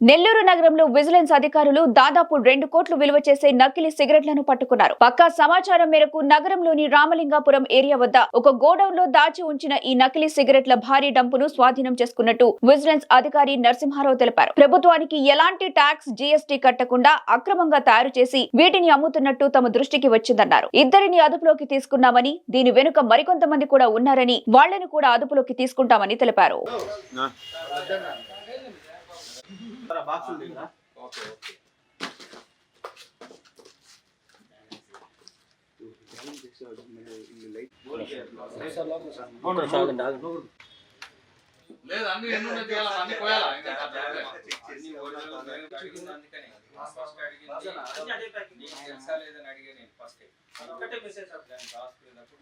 నెల్లూరు నగరంలో విజిలెన్స్ అధికారులు దాదాపు రెండు కోట్లు విలువ చేసే నకిలీ సిగరెట్లను పట్టుకున్నారు. పక్కా సమాచారం మేరకు నగరంలోని రామలింగాపురం ఏరియా వద్ద ఒక గోడౌన్లో దాచి ఉంచిన ఈ నకిలీ సిగరెట్ల భారీ డంపును స్వాధీనం చేసుకున్నట్టు విజిలెన్స్ అధికారి నరసింహారావు తెలిపారు. ప్రభుత్వానికి ఎలాంటి ట్యాక్స్ జీఎస్టీ కట్టకుండా అక్రమంగా తయారు చేసి వీటిని అమ్ముతున్నట్టు తమ దృష్టికి వచ్చిందన్నారు. ఇద్దరిని అదుపులోకి తీసుకున్నామని దీని వెనుక మరికొంతమంది కూడా ఉన్నారని వాళ్ళను కూడా అదుపులోకి తీసుకుంటామని తెలిపారు. బాక్స్ ఉంది కదా లేదు అన్ని ఎన్ని ఉన్నాయి అన్ని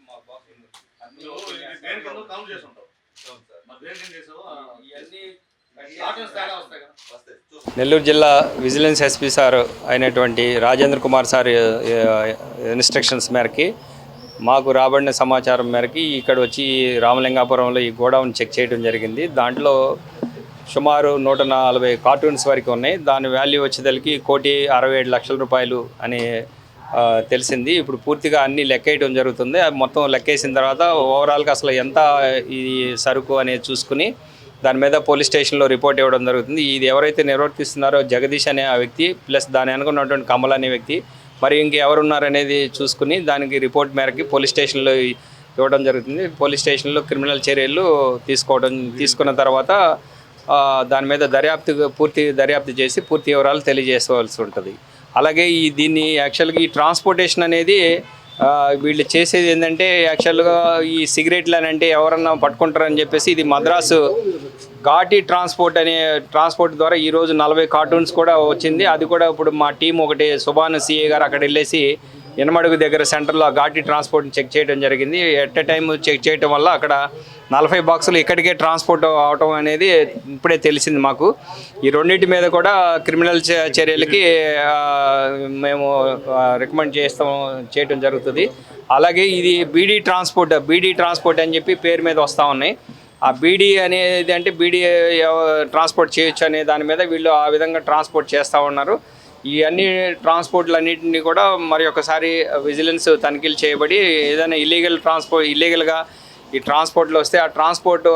మా బాస్ కౌంట్ చేసి ఉంటావు? మరి దేనికి చేసావు? ఇవన్నీ వస్తాయి కదా. నెల్లూరు జిల్లా విజిలెన్స్ ఎస్పీ సార్ అయినటువంటి రాజేంద్ర కుమార్ సార్ ఇన్స్ట్రక్షన్స్ మేరకి మాకు రాబడిన సమాచారం మేరకి ఇక్కడ వచ్చి రామలింగాపురంలో ఈ గోడౌన్ చెక్ చేయడం జరిగింది. దాంట్లో సుమారు నూట నలభై కార్టూన్స్ వరకు ఉన్నాయి. దాని వాల్యూ వచ్చేదలికి కోటి అరవై ఏడు లక్షల రూపాయలు అని తెలిసింది. ఇప్పుడు పూర్తిగా అన్ని లెక్కేయడం జరుగుతుంది. అది మొత్తం లెక్కేసిన తర్వాత ఓవరాల్గా అసలు ఎంత ఈ సరుకు అనేది చూసుకుని దాని మీద పోలీస్ స్టేషన్లో రిపోర్ట్ ఇవ్వడం జరుగుతుంది. ఇది ఎవరైతే నిర్వర్తిస్తున్నారో జగదీష్ అనే ఆ వ్యక్తి ప్లస్ దాని అనుకున్నటువంటి కమల్ అనే వ్యక్తి. మరి ఇంకెవరున్నారనేది చూసుకుని దానికి రిపోర్ట్ మేరకి పోలీస్ స్టేషన్లో ఇవ్వడం జరుగుతుంది. పోలీస్ స్టేషన్లో క్రిమినల్ చర్యలు తీసుకోవడం తీసుకున్న తర్వాత దాని మీద దర్యాప్తు పూర్తి దర్యాప్తు చేసి పూర్తి వివరాలు తెలియజేసుకోవాల్సి ఉంటుంది. అలాగే ఈ దీన్ని యాక్చువల్గా ఈ ట్రాన్స్పోర్టేషన్ అనేది వీళ్ళు చేసేది ఏంటంటే యాక్చువల్గా ఈ సిగరెట్లు అని అంటే ఎవరన్నా పట్టుకుంటారని చెప్పేసి ఇది మద్రాసు ఘాటీ ట్రాన్స్పోర్ట్ అనే ట్రాన్స్పోర్ట్ ద్వారా ఈరోజు నలభై కార్టూన్స్ కూడా వచ్చింది. అది కూడా ఇప్పుడు మా టీం ఒకటి సుభాన్ సిఏ గారు అక్కడ వెళ్ళేసి ఎనమడుగు దగ్గర సెంటర్లో ఆ ఘాటీ ట్రాన్స్పోర్ట్ని చెక్ చేయడం జరిగింది. ఎట్ ఎ టైం చెక్ చేయడం వల్ల అక్కడ నలభై బాక్సులు ఇక్కడికే ట్రాన్స్పోర్ట్ అవటం అనేది ఇప్పుడే తెలిసింది మాకు. ఈ రెండింటి మీద కూడా క్రిమినల్ చర్యలకి మేము రికమెండ్ చేస్తాం చేయడం జరుగుతుంది. అలాగే ఇది బీడీ ట్రాన్స్పోర్ట్ బీడీ ట్రాన్స్పోర్ట్ అని చెప్పి పేరు మీద వస్తూ ఉన్నాయి. ఆ బీడీ అనేది అంటే బీడీ ట్రాన్స్పోర్ట్ చేయొచ్చు అనే దాని మీద వీళ్ళు ఆ విధంగా ట్రాన్స్పోర్ట్ చేస్తూ ఉన్నారు. ఈ అన్ని ట్రాన్స్పోర్ట్లు అన్నింటినీ కూడా మరి ఒకసారి విజిలెన్స్ తనిఖీలు చేయబడి ఏదైనా ఇల్లీగల్ ట్రాన్స్పోర్ట్ ఇల్లీగల్గా ఈ ట్రాన్స్పోర్ట్లు వస్తే ఆ ట్రాన్స్పోర్ట్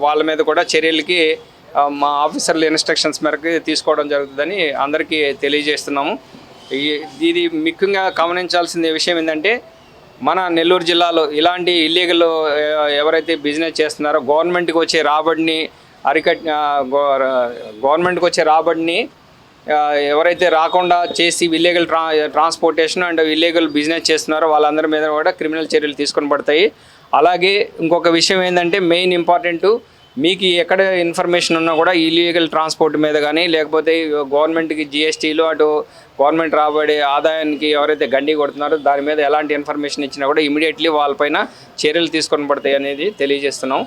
వాళ్ళ మీద కూడా చర్యలకి మా ఆఫీసర్ల ఇన్స్ట్రక్షన్స్ మేరకు తీసుకోవడం జరుగుతుందని అందరికీ తెలియజేస్తున్నాము. ఇది ముఖ్యంగా గమనించాల్సిన విషయం ఏంటంటే మన నెల్లూరు జిల్లాలో ఇలాంటి ఇల్లీగల్ ఎవరైతే బిజినెస్ చేస్తున్నారో గవర్నమెంట్కి వచ్చే రాబడిని అరికట్ గో- గవర్నమెంట్కి వచ్చే రాబడిని ఎవరైతే రాకుండా చేసి ఇల్లీగల్ ట్రా ట్రాన్స్పోర్టేషన్ అండ్ ఇల్లీగల్ బిజినెస్ చేస్తున్నారో వాళ్ళందరి మీద కూడా క్రిమినల్ చర్యలు తీసుకొని పడతాయి. అలాగే ఇంకొక విషయం ఏంటంటే మెయిన్ ఇంపార్టెంట్ మీకు ఎక్కడ ఇన్ఫర్మేషన్ ఉన్నా కూడా ఇల్లీగల్ ట్రాన్స్పోర్ట్ మీద కానీ లేకపోతే గవర్నమెంట్కి జిఎస్టీలు అటు గవర్నమెంట్ రాబడే ఆదాయానికి ఎవరైతే గండి కొడుతున్నారో దాని మీద ఎలాంటి ఇన్ఫర్మేషన్ ఇచ్చినా కూడా ఇమీడియట్లీ వాళ్ళపైన చర్యలు తీసుకొని పడతాయి అనేది తెలియజేస్తున్నాం.